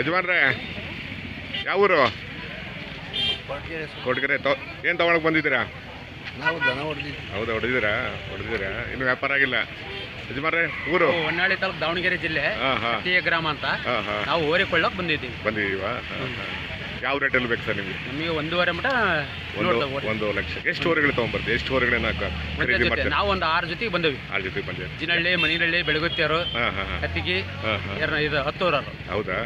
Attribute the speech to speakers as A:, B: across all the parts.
A: ಯಜಮಾನ್ರೆ ಯಾವ ಊರು ಕೊಟ್ಗೆರೆ ತೊ ಏನು ತಗೊಳಕ್ ಬಂದಿದ್ದೀರಾ?
B: ನಾವು ದನ ಹೊಡೆದಿದ್ವಿ.
A: ಹೌದಾ ಹೊಡೆದಿದ್ದೀರಾ? ಹೊಡೆದಿದ್ದೀರಾ? ಇನ್ನು ವ್ಯಾಪಾರ ಆಗಿಲ್ಲ. ಯಜಮಾನ್ರೆ ಊರು?
C: ಹೊನ್ನಾಳಿ ತಾಲೂಕು ದಾವಣಗೆರೆ ಜಿಲ್ಲೆ
A: ಹಾಂ ಹಾಂ.
C: ಗ್ರಾಮ ಅಂತ. ನಾವು ಓರಿಕೊಳ್ಳಕ್ಕೆ ಬಂದಿದ್ದೀವಿ.
A: ಬಂದಿದ್ದೀವ? ಹಾಂ ಹಾಂ. ಯಾವ ರೇಟಲ್ಲಿ ಬೇಕು ಸರ್ ನಿಮಗೆ?
C: ನಮಗೆ ಒಂದೂವರೆ ಮಟ
A: ಒಂದು. ಒಂದು ಲಕ್ಷ ಎಷ್ಟು ಊರುಗಳು ತೊಗೊಂಬರ್ತೀವಿ ಎಷ್ಟು ಊರುಗಳನ್ನ
C: ಒಂದೇ
A: ಖರೀದಿ ಮಾಡ್ತೀವಿ
C: ನಾವು ಒಂದು ಆರು ಜೊತೆಗೆ ಬಂದೇವಿ.
A: ಆರು ಜೊತೆ ಬಂದಿದ್ದೀರಾ
C: ಜಿನಹಳ್ಳಿ ಮಣಿನಹಳ್ಳಿ ಬೆಳಗುತ್ತಿಯರು
A: ಹಾಂ ಹಾಂ ಹಾಂ.
C: ಕತ್ತಿಗಿ
A: ಹಾಂ ಹಾಂ.
C: ಎರ್ನ- ಇದು ಹತ್ತೂರಾರು.
A: ಹೌದಾ?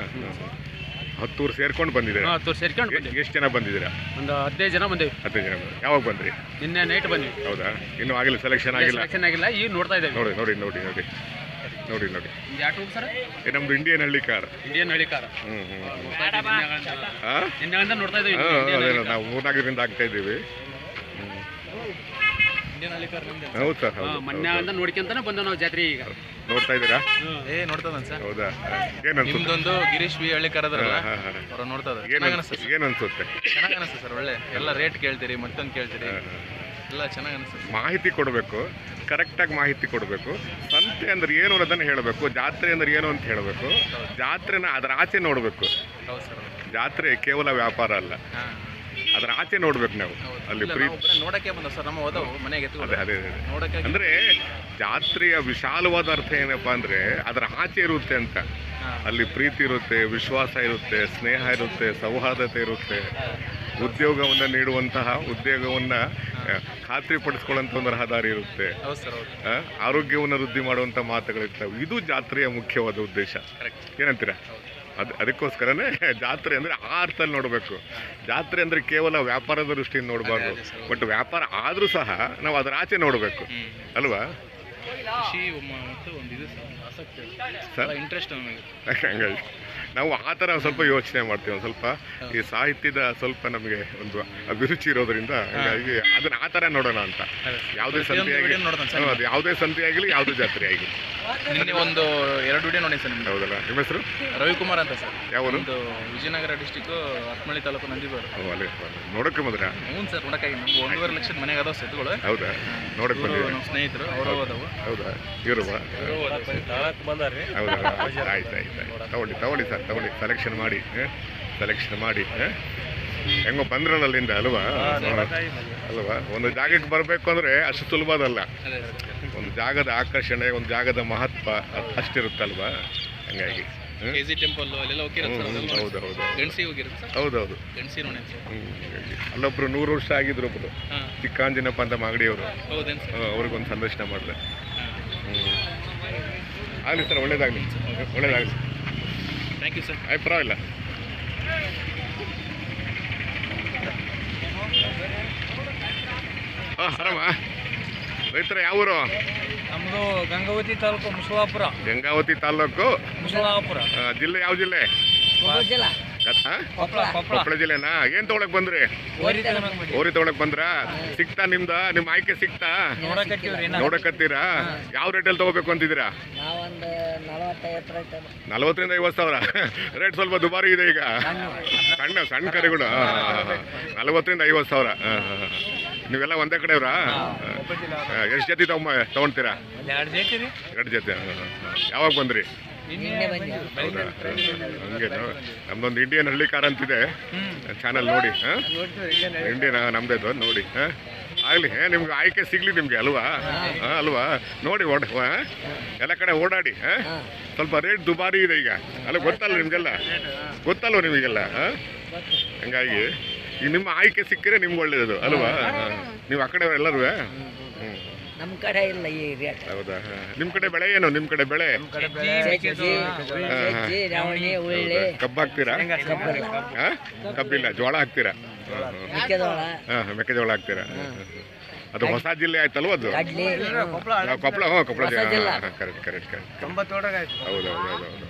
A: ಹತ್ತೂರು ಸೇರ್ಕೊಂಡು ಬಂದಿದ್ದೀರಾ?
C: ಹತ್ತೂರು ಸೇರ್ಕೊಂಡು ಬಂದೇವಿ.
A: ಎಷ್ಟು ಜನ ಬಂದಿದ್ದೀರಾ?
C: ಒಂದು ಹದಿನೈದು ಜನ ಬಂದೇವಿ.
A: ಹದಿನೈದು ಜನ ಬಂದ್ರಿ. ಯಾವಾಗ ಬಂದ್ರಿ?
C: ನಿನ್ನೆ ನೈಟ್ ಬಂದ್ವಿ.
A: ಹೌದಾ? ಇನ್ನೂ ಆಗಿಲ್ಲ ಸೆಲೆಕ್ಷನ್ ಆಗಿಲ್ಲ?
C: ಸೆಲೆಕ್ಷನ್ ಆಗಿಲ್ಲ. ಈಗ ನೋಡ್ತಾ ಇದ್ದೇವೆ.
A: ನೋಡಿ ನೋಡಿ ನೋಡಿ ನೋಡಿ. ನೋಡಿ ನೋಡಿ.
C: ಯಾಟು ಸರ್?
A: ಇದು ನಮ್ದು ಇಂಡಿಯನ್ ಹಳ್ಳಿ ಕಾರ್
C: ಇಂಡಿಯನ್ ಹಳ್ಳಿ ಕಾರ್
A: ಹ್ಞೂ ಹ್ಞೂ
C: ನೋಡ್ತಾ.
A: ನಾವು ಮೂರ್ನಾಲ್ಕರಿಂದ ಆಗ್ತಾ ಇದ್ದೀವಿ. ಹೌದು ಸರ್
C: ಹಾ,
A: ಹೌದು
C: ಮೊನ್ನೆಯಿಂದ ನೋಡ್ಕೊಂತಾನೆ ಬಂದ ನಾವು ಜಾತ್ರೆ ಈಗ.
A: ನೋಡ್ತಾ ಇದ್ದೀರಾ?
B: ಏ ನೋಡ್ತದ ಸರ್.
A: ಹೌದಾ? ಏನು ಅನ್ಸುತ್ತೆ
B: ನಿಮ್ದೊಂದು ಗಿರೀಶ್ ಬಿ ಹಳ್ಳಿ ಕರದ್ರಲ್ಲ
A: ಹಾಂ ಹಾಂ
B: ಅವ್ರು ನೋಡ್ತದ
A: ಏನು
B: ಚೆನ್ನಾಗಿ ಅನಿಸ್ತದೆ
A: ಏನು ಅನ್ಸುತ್ತೆ
B: ಚೆನ್ನಾಗಿ ಸರ್ ಒಳ್ಳೆ. ಎಲ್ಲ ರೇಟ್ ಕೇಳ್ತೀರಿ ಮತ್ತೊಂದು ಕೇಳ್ತೀರಿ. ಎಲ್ಲ ಚೆನ್ನಾಗಿ ಅನಿಸ್ತದೆ
A: ಮಾಹಿತಿ ಕೊಡಬೇಕು ಕರೆಕ್ಟಾಗಿ ಮಾಹಿತಿ ಕೊಡಬೇಕು. ಸಂತೆ ಅಂದ್ರೆ ಏನು ಅನ್ನೋದನ್ನು ಹೇಳಬೇಕು ಜಾತ್ರೆ ಅಂದ್ರೆ ಏನು ಅಂತ ಹೇಳಬೇಕು. ಜಾತ್ರೆನ ಅದರ ಆಚೆ ನೋಡಬೇಕು.
B: ಹೌದು ಸರ್
A: ಜಾತ್ರೆ ಕೇವಲ ವ್ಯಾಪಾರ ಅಲ್ಲ. ಅದರ ಆಚೆ ನೋಡ್ಬೇಕು ನಾವು. ಅಲ್ಲಿ ಪ್ರೀತಿ
B: ನೋಡಕ್ಕೆ ಬಂದ ಸರ್ ನಮ್ಮ ಹೋದವು ಮನೆಗೆ
A: ಅದೇ ಅದೇ ಅದೇ.
B: ನೋಡಕ್ಕೆ
A: ಅಂದ್ರೆ ಜಾತ್ರೆಯ ವಿಶಾಲವಾದ ಅರ್ಥ ಏನಪ್ಪಾ ಅಂದ್ರೆ ಅದರ ಆಚೆ ಇರುತ್ತೆ ಅಂತ. ಅಲ್ಲಿ ಪ್ರೀತಿ ಇರುತ್ತೆ ವಿಶ್ವಾಸ ಇರುತ್ತೆ ಸ್ನೇಹ ಇರುತ್ತೆ ಸೌಹಾರ್ದತೆ ಇರುತ್ತೆ. ಉದ್ಯೋಗವನ್ನ ನೀಡುವಂತಹ ಉದ್ಯೋಗವನ್ನ ಖಾತ್ರಿ ಖಾತ್ರಿಪಡಿಸ್ಕೊಳ್ಳುವಂಥ ಒಂದು ರಹದಾರಿ ಇರುತ್ತೆ. ಆರೋಗ್ಯವನ್ನು ವೃದ್ಧಿ ಮಾಡುವಂಥ ಮಾತುಗಳಿರ್ತವೆ. ಇದು ಜಾತ್ರೆಯ ಮುಖ್ಯವಾದ ಉದ್ದೇಶ. ಏನಂತೀರಾ? ಅದು ಅದಕ್ಕೋಸ್ಕರನೇ ಜಾತ್ರೆ ಅಂದರೆ ಆ ಅರ್ಥದಲ್ಲಿ ನೋಡಬೇಕು. ಜಾತ್ರೆ ಅಂದರೆ ಕೇವಲ ವ್ಯಾಪಾರದ ದೃಷ್ಟಿಯಿಂದ ನೋಡಬಾರ್ದು. ಬಟ್ ವ್ಯಾಪಾರ ಆದರೂ ಸಹ ನಾವು ಅದರ ಆಚೆ ನೋಡಬೇಕು. ಅಲ್ವಾ? ಹಂಗಾಗಿ ನಾವು ಆ ಥರ ಸ್ವಲ್ಪ ಯೋಚನೆ ಮಾಡ್ತೀವಿ ಒಂದು ಸ್ವಲ್ಪ ಈ ಸಾಹಿತ್ಯದ ಸ್ವಲ್ಪ ನಮಗೆ ಒಂದು ಅಭಿರುಚಿ ಇರೋದ್ರಿಂದ ಹಂಗಾಗಿ ಅದನ್ನ ಆ ಥರ ನೋಡೋಣ ಅಂತ. ಯಾವುದೇ ಸಂತೆ ಅದು ಯಾವುದೇ ಸಂತೆ ಆಗಲಿ ಯಾವುದೇ ಜಾತ್ರೆ ಆಗಲಿ
B: ನಿನ್ನೆ ಒಂದು ಎರಡು ವಿಡಿಯೋ ನೋಡಿ ಸರ್
A: ಹೌದಲ್ಲ. ನಿಮ್ಮ ಹೆಸರು?
B: ರವಿಕುಮಾರ್ ಅಂತ ಸರ್.
A: ಯಾವ ಊರು?
B: ಒಂದು ವಿಜಯನಗರ ಡಿಸ್ಟಿಕ್ಕು ಹತ್ಮಳ್ಳಿ ತಾಲೂಕು ನಂದಿಗೋಡು.
A: ಓ, ಅಲ್ಲೇ ನೋಡೋಕೆ ಬಂದ್ರ?
B: ಹ್ಞೂ ಸರ್ ನೋಡಕ್ಕಾಗಿ. ನಮ್ಗೆ ಒಂದೂವರೆ ಲಕ್ಷದ ಮನೆಗೆ ಅದಾವ ಸೆಟ್ಗಳು
A: ಹೌದಾ? ನೋಡಕ್
B: ಇವರು
A: ಬಂದಿದ್ದೀರಾ?
B: ನಮ್ಮ ಸ್ನೇಹಿತರು ಅವರು ಅದಾವು
A: ಹೌದಾ? ಇರುವ ಹೌದಾ? ಆಯ್ತು ಆಯ್ತು ಆಯ್ತು. ತಗೊಳ್ಳಿ ತಗೊಳ್ಳಿ ಸರ್ ತಗೊಳ್ಳಿ. ಸೆಲೆಕ್ಷನ್ ಮಾಡಿ ಸೆಲೆಕ್ಷನ್ ಮಾಡಿ? ಹೆಂಗೋ ಬಂದ್ರಲ್ಲ ಅಲ್ಲಿಂದ ಅಲ್ವಾ? ಅಲ್ವಾ? ಒಂದು ಜಾಗಕ್ಕೆ ಬರಬೇಕು ಅಂದ್ರೆ ಅಷ್ಟು ಸುಲಭದಲ್ಲ. ಜಾಗದ ಆಕರ್ಷಣೆ ಒಂದು ಜಾಗದ ಮಹತ್ವ ಅಷ್ಟಿರುತ್ತಲ್ವ? ಹಂಗಾಗಿ. ಹ?
B: ಕೆ ಜಿ ಟೆಂಪಲ್ ಅಲ್ಲೆಲ್ಲ ಹೋಗಿರೋದು ಸರ್
A: ಹೌದು ಹೌದು
B: ಗಣಸಿ ಹೋಗಿರೋದು ಸರ್?
A: ಹೌದೌದು.
B: ಗಣಸಿ ನೋಡಿ ಸರ್
A: ಹ್ಮ್, ಹಂಗಾಗಿ. ಅಲ್ಲೊಬ್ರು ನೂರು ವರ್ಷ ಆಗಿದ್ರು ಒಬ್ರು. ಚಿಕ್ಕಾಂಜಿನಪ್ಪ ಅಂತ ಮಾಗಡಿಯವರು.
B: ಸರ್?
A: ಅವ್ರಿಗೊಂದು ಸಂದರ್ಶನ ಮಾಡಿದೆ. ಆಗಲಿ ಸರ್ ಒಳ್ಳೇದಾಗಲಿ. ಒಳ್ಳೇದಾಗಲಿ
B: ಥ್ಯಾಂಕ್ ಯು ಸರ್
A: ಆಯ್ತು ಪರವಾಗಿಲ್ಲ. ಹಾಂ ಆರಾಮ? ರೈತರ ಯಾವ ಊರು
C: ನಮ್ಮದು ಗಂಗಾವತಿ ತಾಲೂಕು ಮುಸಲಾಪುರ.
A: ಗಂಗಾವತಿ ತಾಲ್ಲೂಕು
C: ಮುಸಲಾಪುರ.
A: ಆ, ಜಿಲ್ಲೆ ಯಾವ ಜಿಲ್ಲೆ? ಆ?
C: ಕೊಪ್ಪಳ
A: ಜಿಲ್ಲೆನಾ? ಏನ್ ತಗೊಳಕ್ ಬಂದ್ರಿ? ಓರಿ ತಗೊಳಕ್ ಬಂದ್ರ? ಸಿಕ್ತಾ ನಿಮ್ದ? ನಿಮ್ಮ ಆಯ್ಕೆ ಸಿಕ್ತಾ ನೋಡಕತ್ತೀರಾ? ಯಾವ ರೇಟಲ್ಲಿ ತಗೋಬೇಕು ಅಂತಿದ್ದೀರಾ? ನಲ್ವತ್ತರಿಂದ ಐವತ್ತು ಸಾವಿರ. ರೇಟ್ ಸ್ವಲ್ಪ ದುಬಾರಿ ಇದೆ ಈಗ. ಸಣ್ಣ. ಸಣ್ಣ ಕರೆಗಳು. ನಲ್ವತ್ತರಿಂದ ಐವತ್ತು ಸಾವಿರ. ಹಾ, ಹಾ, ಹಾ. ನೀವೆಲ್ಲ ಒಂದೇ ಕಡೆಯವ್ರಾ? ಎಷ್ಟು ಜೊತೆ ತಗೊಂಬ ತಗೊಂತೀರಾ
C: ಎರಡು ಜೈತಿ.
A: ಯಾವಾಗ ಬಂದ್ರಿ? ಹಂಗೆ ನಮ್ದೊಂದು ಇಂಡಿಯನ್ ಹಳ್ಳಿ ಕಾರ್ ಅಂತಿದೆ. ಚಾನಲ್ ನೋಡಿ ಹಾಂ? ಇಂಡಿಯನ್ ನಮ್ದೇ ನೋಡಿ ಹಾಂ? ಆಗಲಿ ನಿಮ್ಗೆ ಆಯ್ಕೆ ಸಿಗ್ಲಿ ನಿಮಗೆ ಅಲ್ವಾ? ಹಾಂ ಅಲ್ವಾ? ನೋಡಿ ಓಡ ಹಾ? ಎಲ್ಲ ಕಡೆ ಓಡಾಡಿ ಹಾಂ? ಸ್ವಲ್ಪ ರೇಟ್ ದುಬಾರಿ ಇದೆ ಈಗ. ಅಲ್ಲ ಗೊತ್ತಲ್ಲ ನಿಮಗೆಲ್ಲ? ಗೊತ್ತಲ್ವ ನಿಮಗೆಲ್ಲ ಹಾಂ? ಹಂಗಾಗಿ ಈಗ ನಿಮ್ಮ ಆಯ್ಕೆ ಸಿಕ್ಕರೆ ನಿಮ್ಗೆ ಒಳ್ಳೇದು ಅಲ್ವಾ? ಹಾ. ನೀವು ಆ ಕಡೆ ಎಲ್ಲರೂ
D: ನಮ್ಮ ಕಡೆ ಇಲ್ಲ ಈ ರೇಟ್
A: ಹೌದಾ? ಹಾಂ ನಿಮ್ಮ ಕಡೆ ಬೆಳೆ ಏನು? ನಿಮ್ಮ ಕಡೆ ಬೆಳೆ?
D: ಸಜ್ಜಿ ಸಜ್ಜಿ ನವಣಿ ಉಳ್ಳಿ
A: ಹೌದಾ? ಕಬ್ಬು ಹಾಕ್ತೀರಾ?
D: ಕಬ್ಬಲ್ಲ
A: ಹಾಂ? ಕಬ್ಬಿಲ್ಲ ಜೋಳ ಹಾಕ್ತೀರಾ? ಹಾಂ ಹಾಂ
D: ಮೆಕ್ಕೆಜೋಳ
A: ಹಾಂ ಮೆಕ್ಕೆಜೋಳ ಹಾಕ್ತೀರಾ? ಅದು ಹೊಸ ಜಿಲ್ಲೆ ಆಯ್ತಲ್ವ ಅದು?
D: ಕಡ್ಲಿ.
A: ನಾವು ಕೊಪ್ಪಳ ಹ್ಞೂ ಕೊಪ್ಪಳ
D: ಹೊಸ ಜಿಲ್ಲೆ.
A: ಕರೆಕ್ಟ್ ಕರೆಕ್ಟ್ ಕರೆಕ್ಟ್ ಹೌದು ಹೌದು ಹೌದು ಹೌದು.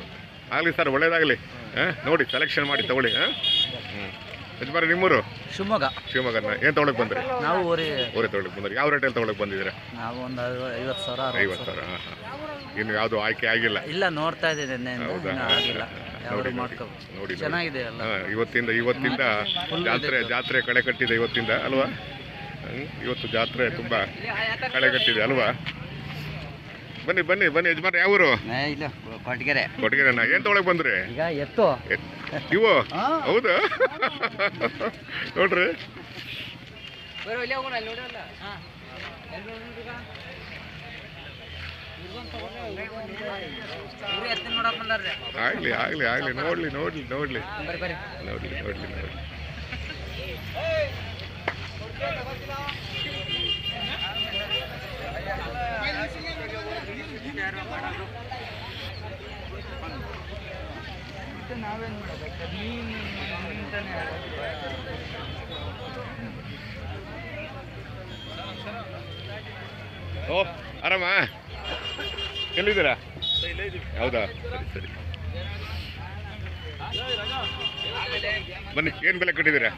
A: ಆಗಲಿ ಸರ್ ಒಳ್ಳೇದಾಗಲಿ. ಹಾಂ? ನೋಡಿ ಸೆಲೆಕ್ಷನ್ ಮಾಡಿ ತಗೊಳ್ಳಿ ಹಾಂ? ಯಜಮಾನ ನಿಮ್ಮೂರು?
C: ಶಿವಮೊಗ್ಗ.
A: ಶಿವಮೊಗ್ಗನ. ಏನು ತೊಗೊಳಕ್ ಬಂದ್ರಿ?
C: ನಾವು ಊರಿ
A: ಊರೇ ತೊಗೊಳಕ್ ಬಂದ್ರಿ. ಯಾವ ರೇಟಲ್ಲಿ ತೊಗೊಳಕ್ ಬಂದಿದ್ದೀರಾ?
C: ನಾವು ಒಂದು ಐವತ್ತು ಸಾವಿರ
A: ಐವತ್ತು ಸಾವಿರ ಹಾಂ ಹಾಂ ಇನ್ನು ಯಾವುದು ಆಯ್ಕೆ ಆಗಿಲ್ಲ?
C: ಇಲ್ಲ ನೋಡ್ತಾ ಇದ್ದೀನಿ ಆಗಿಲ್ಲ.
A: ನೋಡಿ ನೋಡಿ.
C: ಚೆನ್ನಾಗಿದೆ ಅಲ್ಲ
A: ಹಾ, ಇವತ್ತಿಂದ ಇವತ್ತಿಂದ ಜಾತ್ರೆ ಜಾತ್ರೆ ಕಳೆ ಕಟ್ಟಿದೆ ಇವತ್ತಿಂದ ಅಲ್ವಾ? ಇವತ್ತು ಜಾತ್ರೆ ತುಂಬಾ ಕಳೆ ಕಟ್ಟಿದೆ ಅಲ್ವಾ? ಬನ್ನಿ ಬನ್ನಿ ಬನ್ನಿ ಯಜಮಾನ್ ಯಾವ ಊರು
C: ಇಲ್ಲ ಕೊಟ್ಟಿಗೆರೆ
A: ಕೊಟ್ಟಿಗೆರೆನ ಏನ್ ತೊಗೊಳಕ್ ಬಂದ್ರಿ?
C: ಈಗ ಎತ್ತು.
A: ಎತ್- ಇವು? ಹೌದಾ? ನೋಡ್ರಿ. ಆಗ್ಲಿ ಆಗ್ಲಿ ಆಗ್ಲಿ. ನೋಡ್ಲಿ ನೋಡ್ಲಿ ನೋಡ್ಲಿ. ನೋಡ್ಲಿ ನೋಡ್ಲಿ ನೋಡ್ಲಿ. ಓ ಆರಾಮ? ಎಲ್ಲಿದ್ದೀರಾ? ಹೌದಾ? ಸರಿ ಸರಿ. ಬನ್ನಿ ಏನು ಬೆಲೆ ಕಟ್ಟಿದ್ದೀರಾ?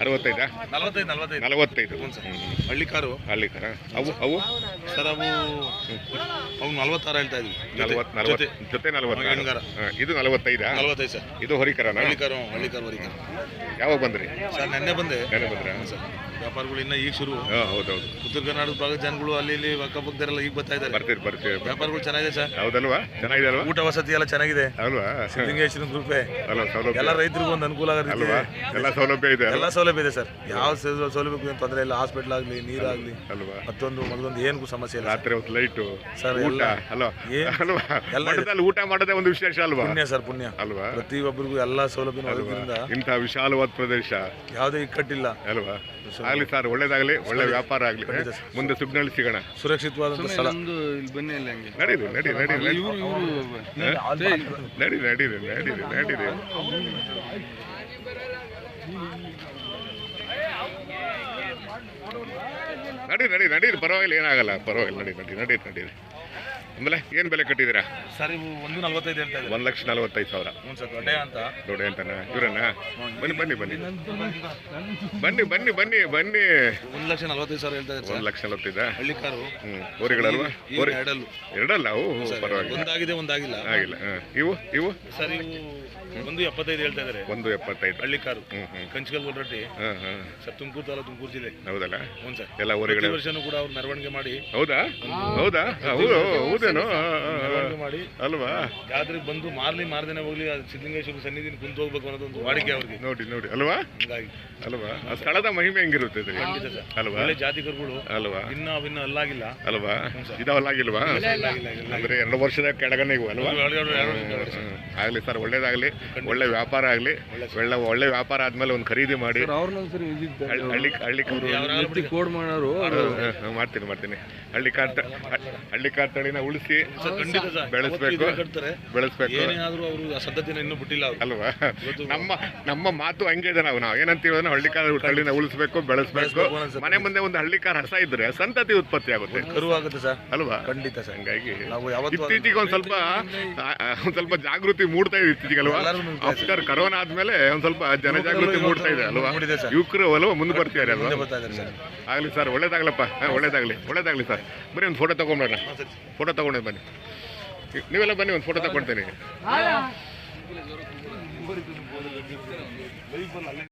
B: ಅರವತ್ತೈದು ನಲವತ್ತೈದು ನಲವತ್ತೈದು.
A: ನಲವತ್ತೈದು.
B: ಹಳ್ಳಿ ಕಾರು.
A: ಹಳ್ಳಿ ಕರ? ಅವು ಅವು?
B: ಸರ್ ಅವು ಅವು ನಲ್ವತ್ತಾರು ಹೇಳ್ತಾ ಇದ್ವಿ
A: ನಲವತ್ತು ನಲವತ್ತು. ಜೊತೆ. ನಲವತ್ತು. ಇದು ನಲವತ್ತೈದಾ?
B: ನಲವತ್ತೈದು ಸರ್.
A: ಇದು ಹೊರಿಕಾರ
B: ಹಳ್ಳಿ ಕಾರು ಹಳ್ಳಿ ಕಾರು
A: ಯಾವಾಗ ಬಂದ್ರಿ?
B: ಸರ್ ನೆನ್ನೆ ಬಂದೆ.
A: ಬಂದ್ರೆ?
B: ಬಂದ್ರಾ ಸರ್. ವ್ಯಾಪಾರಗಳು ಇನ್ನ ಈಗ ಶುರು.
A: ಹೌದೌದು.
B: ಉತ್ತರ ಕರ್ನಾಟಕ ಭಾಗದ ಜನಗಳು ಅಲ್ಲಿ ಇಲ್ಲಿ ಅಕ್ಕಪಕ್ಕದರೆಲ್ಲ ಈಗ ಬರ್ತಾ ಇದ್ದಾರೆ.
A: ಬರ್ತೀರಿ ಬರ್ತೀರಿ
B: ವ್ಯಾಪಾರಗಳು ಚೆನ್ನಾಗಿದೆ ಸರ್.
A: ಹೌದಲ್ವಾ? ಚೆನ್ನಾಗಿದೆ ಅಲ್ವಾ?
B: ಊಟ ವಸತಿ ಎಲ್ಲ ಚೆನ್ನಾಗಿದೆ.
A: ಅಲ್ವಾ?
B: ಸಿದ್ಧಲಿಂಗೇಶ್ವರನ ಕೃಪೆ ಎಲ್ಲ ರೈತರಿಗೂ ಒಂದು ಅನುಕೂಲ
A: ಆಗತ್ತೆ ಎಲ್ಲ ಸೌಲಭ್ಯ ಇದೆ
B: ಎಲ್ಲ ಸೌಲಭ್ಯ ಇದೆ ಸರ್. ಯಾವ ಸೌಲಭ್ಯ ಸೌಲಭ್ಯಕ್ಕೂ ಏನು ತೊಂದರೆ ಇಲ್ಲ. ಹಾಸ್ಪಿಟಲ್ ಆಗಲಿ ನೀರಾಗಲಿ
A: ಅಲ್ವಾ?
B: ಮತ್ತೊಂದು ಮತ್ತೊಂದು ಏನಕ್ಕೂ ಸಮಸ್ಯೆ ಇಲ್ಲ
A: ರಾತ್ರಿ ಹೊತ್ತು ಲೈಟು
B: ಸರ್,
A: ಊಟ
B: ಎಲ್ಲ-
A: ಅಲ್ವಾ?
B: ಎಲ್ಲ
A: ಊಟ ಮಾಡೋದೇ ಒಂದು ವಿಶೇಷ ಅಲ್ವಾ?
B: ಪುಣ್ಯ ಸರ್ ಪುಣ್ಯ.
A: ಅಲ್ವಾ?
B: ಪ್ರತಿಯೊಬ್ಬರಿಗೂ ಎಲ್ಲ ಸೌಲಭ್ಯ
A: ಇಂತಹ ವಿಶಾಲವಾದ ಪ್ರದೇಶ.
B: ಯಾವುದೇ ಇಕ್ಕಟ್ಟಿಲ್ಲ.
A: ಅಲ್ವಾ? ಆಗ್ಲಿ ಸರ್ ಒಳ್ಳೇದಾಗಲಿ ಒಳ್ಳೆ ವ್ಯಾಪಾರ ಆಗಲಿ. ಮುಂದೆ ಸುಗ್ನಲ್ಲಿ ಸಿಗೋಣ.
B: ಸುರಕ್ಷಿತವಾದಂಥ ಸ್ಥಳ.
C: ನಡೀರಿ
A: ನಡೀರಿ ನಡಿ ನಡಿ ನಡಿ ನಡೀರಿ ನಡೀರಿ ನಡೀರಿ ನಡೀರಿ. ನಡಿ ನಡಿ ನಡೀರಿ. ಪರವಾಗಿಲ್ಲ ಏನಾಗಲ್ಲ. ಪರವಾಗಿಲ್ಲ ನಡಿ ನಡಿ ನಡೀರಿ ನಡೀರಿ. ಆಮೇಲೆ ಏನು ಬೆಲೆ ಕಟ್ಟಿದ್ದೀರಾ?
B: ಸರ್ ಇವು ಒಂದು ನಲ್ವತ್ತೈದು ಹೇಳ್ತಾ ಇದ್ದಾರೆ.
A: ಒಂದು ಲಕ್ಷ ನಲವತ್ತೈದು ಸಾವಿರ.
B: ಹ್ಞೂ ಸರ್ ದೊಡ್ಡ ಅಂತ.
A: ದೊಡ್ಡ ಅಂತಾನ? ಇವರನ್ನ? ಬನ್ನಿ ಬನ್ನಿ ಬನ್ನಿ. ಬನ್ನಿ ಬನ್ನಿ ಬನ್ನಿ ಬನ್ನಿ.
B: ಒಂದು ಲಕ್ಷ ನಲ್ವತ್ತೈದು ಸಾವಿರ ಹೇಳ್ತಾ ಇದ್ದಾರೆ
A: ಒಂದು ಲಕ್ಷ ನಲವತ್ತೈದ?
B: ಹಳ್ಳಿ ಕಾರು.
A: ಹ್ಞೂ ಓರಿಗಳಲ್ವಾ ಓರಿ
B: ಎರಡಲ್ಲು.
A: ಎರಡಲ್ಲ? ಅವು ಪರವಾಗಿಲ್ಲ.
B: ಒಂದಾಗಿದೆ ಒಂದಾಗಿಲ್ಲ.
A: ಆಗಿಲ್ಲ. ಹಾಂ. ಇವು ಇವು?
B: ಸರ್ ಇವು ಒಂದು ಎಪ್ಪತ್ತೈದು ಹೇಳ್ತಾ ಇದ್ದಾರೆ.
A: ಒಂದು ಎಪ್ಪತ್ತೈದು.
B: ಹಳ್ಳಿ ಕಾರು. ಕಂಚಿಕಲ್ ರೊಟ್ಟಿ
A: ಹಾಂ ಹಾಂ.
B: ಸರ್ ತುಮಕೂರು ತಾಲೂಕು ತುಮಕೂರು ಜಿಲ್ಲೆ.
A: ಹೌದಲ್ಲ?
B: ಹ್ಞೂ ಸರ್.
A: ಎಲ್ಲ ಊರುಗಳ?
B: ವರ್ಷನೂ ಕೂಡ ಅವ್ರು ಮೆರವಣಿಗೆ ಮಾಡಿ.
A: ಹೌದಾ? ಹೌದಾ? ಹೌದು ಹೌದೇನೋ ಆ.
B: ಮಾಡಿ.
A: ಅಲ್ವಾ?
B: ಜಾತ್ರೆಗೆ ಬಂದು ಮಾರ್ಲಿ ಮಾರ್ದೇನೆ ಹೋಗ್ಲಿ ಸಿದ್ಧಲಿಂಗೇಶ್ವರ ಸನ್ನಿಧಿನ ಕುಂತು ಹೋಗ್ಬೇಕು ಅನ್ನೋದೊಂದು ವಾಡಿಕೆ ಅವ್ರಿಗೆ.
A: ನೋಡಿ ನೋಡಿ. ಅಲ್ವಾ?
B: ಹಂಗಾಗಿ.
A: ಅಲ್ವಾ? ಆ ಸ್ಥಳದ ಮಹಿಮೆ ಹೆಂಗಿರುತ್ತೆ ಅಲ್ವಾ?
B: ಒಳ್ಳೆ ಜಾತಿ ಕರುಗಳು.
A: ಅಲ್ವಾ?
B: ಇನ್ನ ಅವಿನ್ನ ಅಲ್ಲಾಗಿಲ್ಲ.
A: ಅಲ್ವಾ? ಇದಾವಲ್ಲಾಗಿಲ್ವಾ
B: ಅಲ್ಲಾಗಿಲ್ಲ
A: ಅಂದ್ರೆ ಎರಡು ವರ್ಷದ ಕೆಳಗನೆ ಇವು ಅಲ್ವಾ. ಆಗ್ಲಿ ಸರ್ ಒಳ್ಳೇದಾಗ್ಲಿ. ಒಳ್ಳೆ ವ್ಯಾಪಾರ ಆಗ್ಲಿ. ಒಳ್ಳೆ ಒಳ್ಳೆ ವ್ಯಾಪಾರ ಆದ್ಮೇಲೆ ಒಂದು ಖರೀದಿ ಮಾಡಿ. ಹಳ್ಳಿ ಹಳ್ಳಿ
C: ಕೋಡ್ ಮಾಡೋರು
A: ಮಾಡ್ತೀನಿ ಮಾಡ್ತೀನಿ. ಹಳ್ಳಿ ಕಾರ್ ಹಳ್ಳಿ ಕಾರ್ ತಳಿನ ಉಳಿಸಿ
B: ಸರ್
A: ಬೆಳೆಸಬೇಕು. ಬೆಳೆಸಬೇಕು.
B: ಅವರು ಇನ್ನೂ ಬಿಟ್ಟಿಲ್ಲ
A: ಅಲ್ವಾ? ನಮ್ಮ ನಮ್ಮ ಮಾತು ಹಂಗೆ ಇದೆ ನಾವು. ನಾವು ಏನಂತೀವಿ ಅಂದ್ರೆ ಹಳ್ಳಿ ಕಾರ ಹಳ್ಳಿನ ಉಳಿಸ್ಬೇಕು ಬೆಳೆಸ್ಬೇಕು. ಮನೆ ಮುಂದೆ ಒಂದು ಹಳ್ಳಿ ಕಾರ ಹಸ ಇದ್ರೆ ಸಂತತಿ ಉತ್ಪತ್ತಿ ಆಗುತ್ತೆ.
B: ಕರು ಆಗುತ್ತೆ ಸರ್.
A: ಅಲ್ವಾ?
B: ಖಂಡಿತ ಸರ್.
A: ಹಂಗಾಗಿ ಇತ್ತೀಚೆಗೆ ಒಂದ್ ಸ್ವಲ್ಪ ಒಂದ್ ಸ್ವಲ್ಪ ಜಾಗೃತಿ ಮೂಡ್ತಾ ಇದೆ ಇತ್ತೀಚೆಗೆ ಅಲ್ವಾ? ಆಫ್ಟರ್ ಕರೋನಾ ಆದ್ಮೇಲೆ ಒಂದ್ ಸ್ವಲ್ಪ ಜನಜಾಗೃತಿ ಮೂಡ್ತಾ ಇದೆ ಅಲ್ವಾ. ಯುವಕರು ಅಲ್ವಾ? ಮುಂದೆ ಬರ್ತಿದ್ದಾರೆ ಅಲ್ವಾ ಆಗ್ಲಿ ಸರ್ ಒಳ್ಳೇದಾಗ್ಲಪ್ಪ. ಒಳ್ಳೇದಾಗಲಿ. ಒಳ್ಳೇದಾಗ್ಲಿ ಸರ್. ಬರೀ ಒಂದು ಫೋಟೋ
B: ತಗೊಂಡ್ಬಿಡೋಣ.
A: ಫೋಟೋ ತಗೊಂಡೆ ಬನ್ನಿ. ನೀವೆಲ್ಲ ಬನ್ನಿ ಒಂದು ಫೋಟೋ ತಗೊಳ್ತೇನೆ